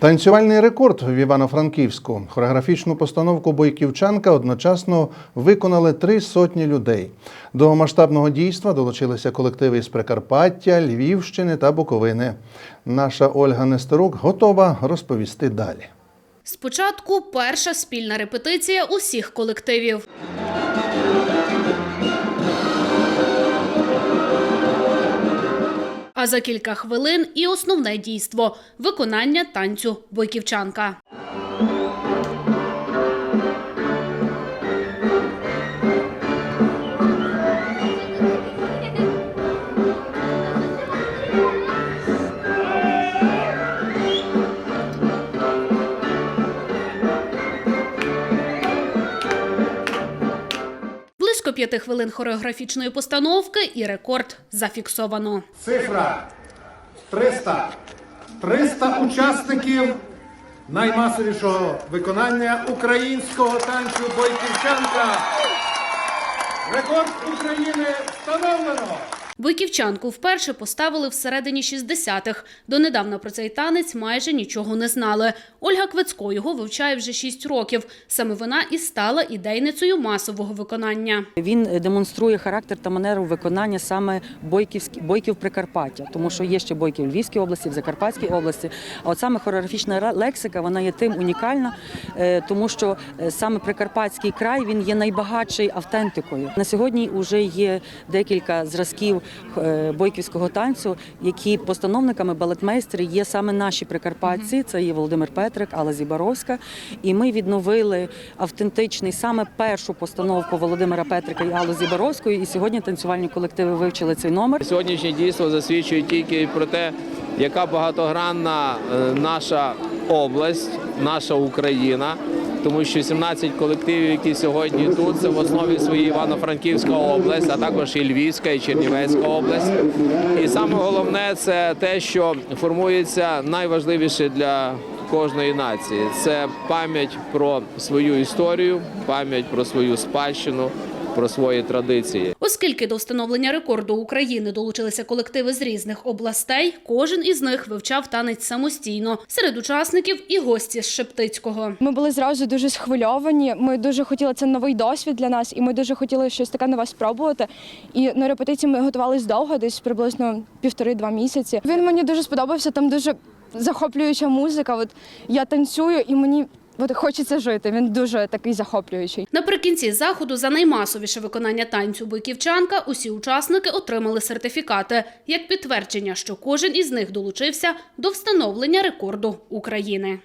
Танцювальний рекорд в Івано-Франківську. Хореографічну постановку Бойківчанка одночасно виконали три сотні людей. До масштабного дійства долучилися колективи із Прикарпаття, Львівщини та Буковини. Наша Ольга Нестерук готова розповісти далі. Спочатку перша спільна репетиція усіх колективів. А за кілька хвилин і основне дійство виконання танцю бойківчанка. Близько п'яти хвилин хореографічної постановки і рекорд зафіксовано. Цифра 300. 300 учасників наймасовішого виконання українського танцю Бойківчанка. Рекорд України встановлено. Бойківчанку вперше поставили всередині 60-х. Донедавна про цей танець майже нічого не знали. Ольга Квецько його вивчає вже 6 років. Саме вона і стала ідейницею масового виконання. Він демонструє характер та манеру виконання саме бойків Прикарпаття, тому що є ще бойки в Львівській області, в Закарпатській області. А от саме хореографічна лексика вона є тим унікальна, е, тому що е, саме Прикарпатський край він є найбагатший автентикою. На сьогодні вже є декілька зразків бойківського танцю, які постановниками балетмейстери є саме наші прикарпатці. Це є Володимир Петрик, Алла Зібаровська. І ми відновили автентичний саме першу постановку Володимира Петрика і Алли Зібаровської. І сьогодні танцювальні колективи вивчили цей номер. Сьогоднішнє дійство засвідчує тільки про те, яка багатогранна е, наша область, наша Україна. Тому що 17 колективів, які сьогодні тут, це в основі своїй Івано-Франківська область, а також і Львівська, і Чернівецька область. І саме головне це те, що формується найважливіше для кожної нації. Це пам'ять про свою історію, пам'ять про свою спадщину, про свої традиції. Оскільки до встановлення рекорду України долучилися колективи з різних областей, кожен із них вивчав танець самостійно. Серед учасників і гості з Шептицького. Ми були зразу дуже схвильовані. Ми дуже хотіли це новий досвід для нас, і ми дуже хотіли щось таке нове спробувати. І на репетиції ми готувалися довго, десь приблизно півтори-два місяці. Він мені дуже сподобався. Там дуже захоплююча музика. От я танцюю, і мені от хочеться жити. Він дуже такий захоплюючий. Наприкінці заходу за наймасовіше виконання танцю бойківчанка усі учасники отримали сертифікати як підтвердження, що кожен із них долучився до встановлення рекорду України.